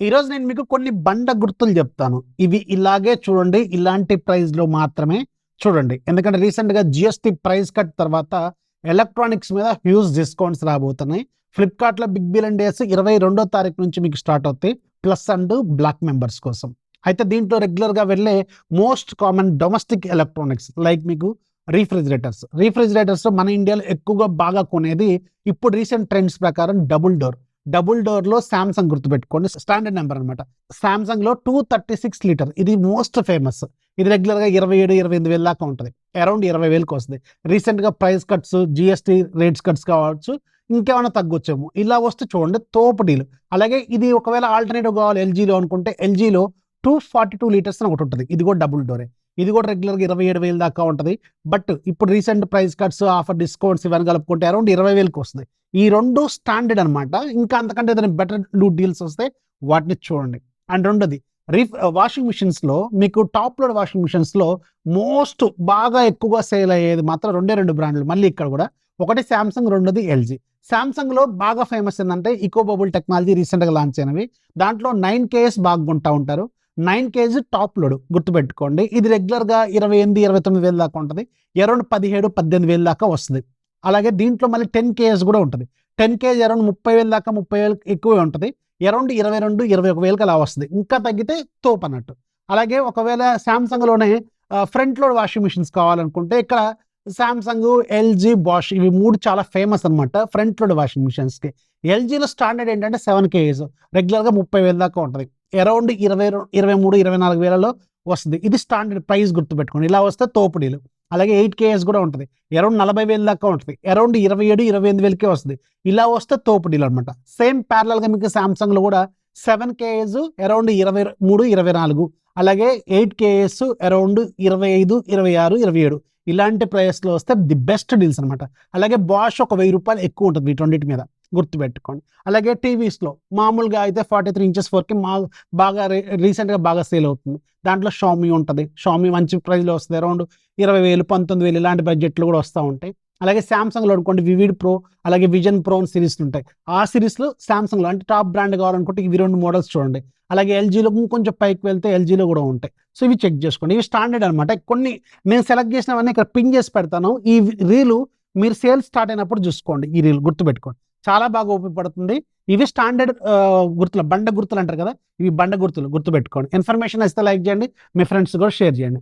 ఈరోజు నేను మీకు కొన్ని బండ గుర్తులు చెప్తాను. ఇవి ఇలాగే చూడండి ఇలాంటి ప్రైస్లో మాత్రమే చూడండి. ఎందుకంటే రీసెంట్గా జిఎస్టి ప్రైస్ కట్ తర్వాత ఎలక్ట్రానిక్స్ మీద హ్యూజ్ డిస్కౌంట్స్ రాబోతున్నాయి. ఫ్లిప్కార్ట్లో బిగ్ బిలియన్ డేస్ ఇరవై రెండో తారీఖు నుంచి మీకు స్టార్ట్ అవుతాయి ప్లస్ అండ్ బ్లాక్ మెంబర్స్ కోసం. అయితే దీంట్లో రెగ్యులర్గా వెళ్ళే most common domestic electronics like మీకు రీఫ్రిజిరేటర్స్ రీఫ్రిజిరేటర్స్ మన ఇండియాలో ఎక్కువగా బాగా కొనేది ఇప్పుడు రీసెంట్ ట్రెండ్స్ ప్రకారం డబుల్ డోర్ డబుల్ డోర్లో సామ్సంగ్ గుర్తుపెట్టుకోండి. స్టాండర్డ్ నెంబర్ అనమాట సామ్సంగ్లో టూ థర్టీ సిక్స్ లీటర్. ఇది మోస్ట్ ఫేమస్. ఇది రెగ్యులర్గా ఇరవై ఏడు ఇరవై ఎనిమిది వేల దాకా ఉంటుంది. అరౌండ్ ఇరవై వేలకు వస్తుంది. రీసెంట్గా price cuts GST rates cuts కావచ్చు ఇంకేమైనా తగ్గొచ్చేమో. ఇలా వస్తే చూడండి తోపడీలు అలాగే ఇది ఒకవేళ ఆల్టర్నేటివ్ కావాలి ఎల్జీలో అనుకుంటే ఎల్జీలో టూ ఫార్టీ టూ లీటర్స్ అని ఒకటి ఉంటుంది. ఇది కూడా డబుల్ డోరే. ఇది కూడా రెగ్యులర్గా ఇరవై ఏడు వేలు దాకా ఉంటుంది. బట్ ఇప్పుడు recent price cuts offer discounts ఇవన్నీ కలుపుకుంటే అరౌండ్ ఇరవై వేలకు వస్తుంది. ఈ రెండు స్టాండర్డ్ అనమాట ఇంకా అంతకంటే ఏదైనా బెటర్ లూట్ డీల్స్ వస్తే వాటిని చూడండి. అండ్ రెండోది రీఫ్ వాషింగ్ మిషన్స్లో మీకు టాప్ లోడ్ వాషింగ్ మిషన్స్లో మోస్ట్ బాగా ఎక్కువగా సేల్ అయ్యేది మాత్రం రెండే రెండు బ్రాండ్లు. మళ్ళీ ఇక్కడ కూడా ఒకటి శాంసంగ్ రెండోది ఎల్జీ శాంసంగ్లో బాగా ఫేమస్ ఏంటంటే ఈకో బబుల్ టెక్నాలజీ రీసెంట్గా లాంచ్ అయినవి. దాంట్లో నైన్ కేఎస్ బాగా కొంటా ఉంటారు. నైన్ కేజీ టాప్ లోడ్ గుర్తుపెట్టుకోండి. ఇది రెగ్యులర్గా ఇరవై ఎనిమిది ఇరవై తొమ్మిది వేలు దాకా ఉంటుంది. అరౌండ్ పదిహేడు పద్దెనిమిది వేలు దాకా వస్తుంది. అలాగే దీంట్లో మళ్ళీ టెన్ కేఎస్ కూడా ఉంటుంది. టెన్ కేజీ అరౌండ్ ముప్పై వేలు దాకా ముప్పై వేలు ఎక్కువే ఉంటుంది. అరౌండ్ ఇరవై రెండు ఇరవై ఒక వేలకు అలా వస్తుంది. ఇంకా తగ్గితే తోప్ అన్నట్టు. అలాగే ఒకవేళ శాంసంగ్లోనే ఫ్రంట్ లోడ్ వాషింగ్ మిషన్స్ కావాలనుకుంటే ఇక్కడ శాంసంగ్ ఎల్జీ బాష్ ఇవి మూడు చాలా ఫేమస్ అనమాట ఫ్రంట్ లోడ్ వాషింగ్ మిషన్స్కి. ఎల్జీలో స్టాండర్డ్ ఏంటంటే సెవెన్ కేజీస్. రెగ్యులర్గా ముప్పై వేల దాకా ఉంటుంది. అరౌండ్ ఇరవై ఇరవై మూడు ఇరవై నాలుగు వేలలో వస్తుంది. ఇది స్టాండర్డ్ ప్రైస్ గుర్తుపెట్టుకోండి. ఇలా వస్తే తోపుడీలు. అలాగే ఎయిట్ కేఎస్ కూడా ఉంటుంది. అరౌండ్ నలభై వేల దాకా ఉంటుంది. అరౌండ్ ఇరవై ఏడు ఇరవై ఎనిమిది వేలకే వస్తుంది. ఇలా వస్తే తోపుడీలు అనమాట సేమ్ ప్యారలల్గా మీకు సామ్సంగ్లో కూడా సెవెన్ కేఎస్ అరౌండ్ ఇరవై మూడు ఇరవై నాలుగు. అలాగే ఎయిట్ కేఎస్ అరౌండ్ ఇరవై ఐదు ఇరవై ఆరు ఇరవై ఏడు. ఇలాంటి ప్రైస్లో వస్తే ది బెస్ట్ డీల్స్ అనమాట అలాగే బాష్ ఒక వెయ్యి రూపాయలు ఎక్కువ ఉంటుంది వీటన్నిటి మీద. గుర్తుపెట్టుకోండి. అలాగే టీవీస్లో మామూలుగా అయితే ఫార్టీ త్రీ ఇంచెస్ ఫోర్కి మా బాగా రీ- రీసెంట్గా బాగా సేల్ అవుతుంది. దాంట్లో షామీ ఉంటుంది. షామీ మంచి ప్రైస్లో వస్తుంది. అరౌండ్ ఇరవై వేలు పంతొమ్మిది వేలు ఇలాంటి బడ్జెట్లు కూడా వస్తూ ఉంటాయి. అలాగే శాంసంగ్లో అనుకోండి వివిడ్ ప్రో అలాగే విజన్ ప్రో అని సిరీస్లు ఉంటాయి. ఆ సిరీస్లో శాంసంగ్లో అంటే టాప్ బ్రాండ్ కావాలనుకుంటే ఇవి రెండు మోడల్స్ చూడండి. అలాగే ఎల్జీలో కొంచెం పైకి వెళ్తే ఎల్జీలో కూడా ఉంటాయి. సో ఇవి చెక్ చేసుకోండి. ఇవి స్టాండర్డ్ అనమాట కొన్ని నేను సెలెక్ట్ చేసినవన్నీ ఇక్కడ పిన్ చేసి పెడతాను. ఈ రీలు మీరు సేల్స్ స్టార్ట్ అయినప్పుడు చూసుకోండి. ఈ రీల్ గుర్తుపెట్టుకోండి. చాలా బాగా ఉపయోగపడుతుంది. ఇవి స్టాండర్డ్ గుర్తులు బండ గుర్తులు అంటారు కదా? ఇవి బండ గుర్తులు గుర్తుపెట్టుకోండి. ఇన్ఫర్మేషన్ ఇస్తే లైక్ చేయండి. మీ ఫ్రెండ్స్ కూడా షేర్ చేయండి.